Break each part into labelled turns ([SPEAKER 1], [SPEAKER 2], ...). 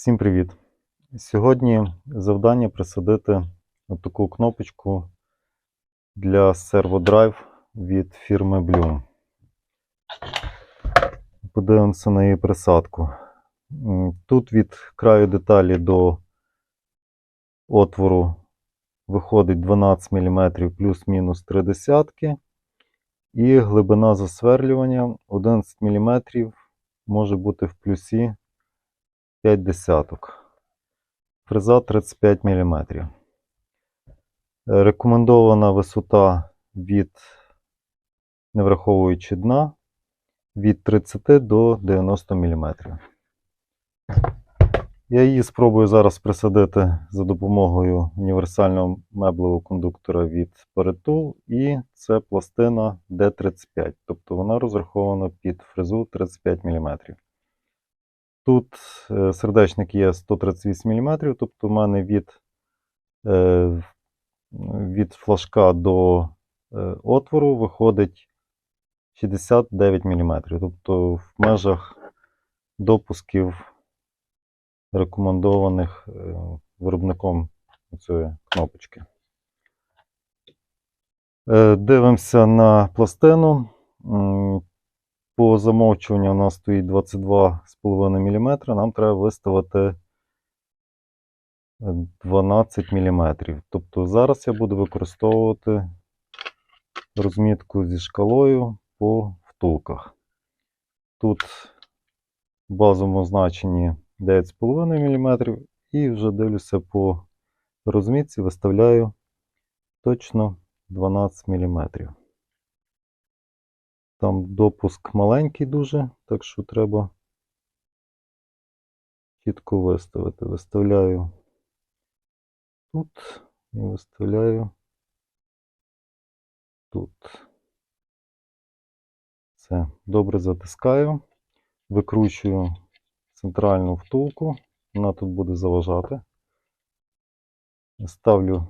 [SPEAKER 1] Всім привіт! Сьогодні завдання присадити таку кнопочку для серводрайв від фірми Bloom. Подивимося на її присадку. Тут від краю деталі до отвору виходить 12 мм плюс-мінус 3 десятки. І глибина засверлювання 11 мм може бути в плюсі 5 десяток. Фреза 35 мм. Рекомендована висота від, не враховуючи дна, від 30 до 90 мм. Я її спробую зараз присадити за допомогою універсального меблевого кондуктора від Peretool, і це пластина D35, тобто вона розрахована під фрезу 35 мм. Тут е, сердечник є 138 мм, тобто в мене від, е, від флажка до е, отвору виходить 69 мм. Тобто в межах допусків рекомендованих виробником цієї кнопочки. Дивимося на пластину. По замовчуванню у нас стоїть 22,5 мм. Нам треба виставити е, 12 мм. Тобто зараз я буду використовувати розмітку зі шкалою по втулках. Тут в базовому значенні 9,5 мм і вже дивлюся по розмітці, виставляю точно 12 мм. Там допуск маленький дуже, так що треба чітко виставити. Виставляю тут і виставляю тут. Все, добре затискаю, викручую центральну втулку, вона тут буде заважати. Ставлю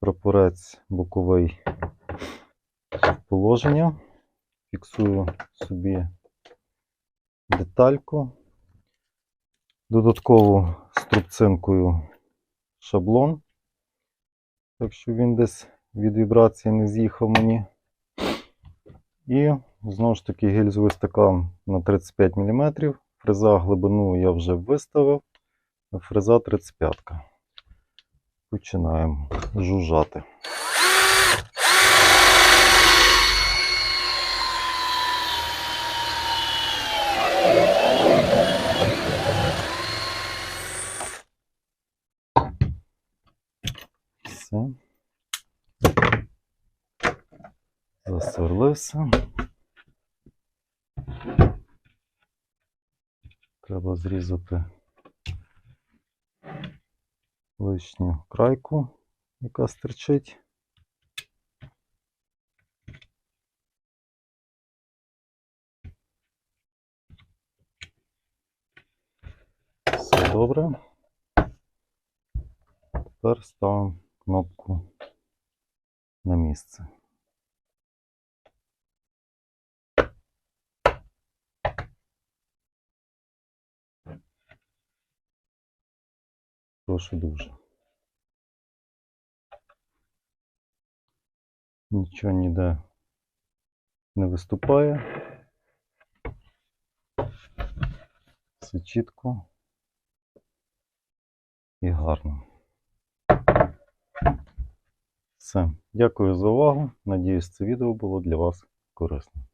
[SPEAKER 1] прапорець боковий в положення, фіксую собі детальку, додатково струбцинкою шаблон, так що він десь від вібрації не з'їхав мені. І знову ж таки гільзовий стакан на 35 мм. Фреза глибину я вже виставив, фреза 35. Починаємо жужжати. Все. Засверлився. Треба зрізати лишню крайку, яка стирчить. Все добре. Тепер ставимо кнопку на місце. Прошу дуже. Нічого ніде не виступає. Все чітко і гарно. Все. Дякую за увагу. Надіюсь, це відео було для вас корисним.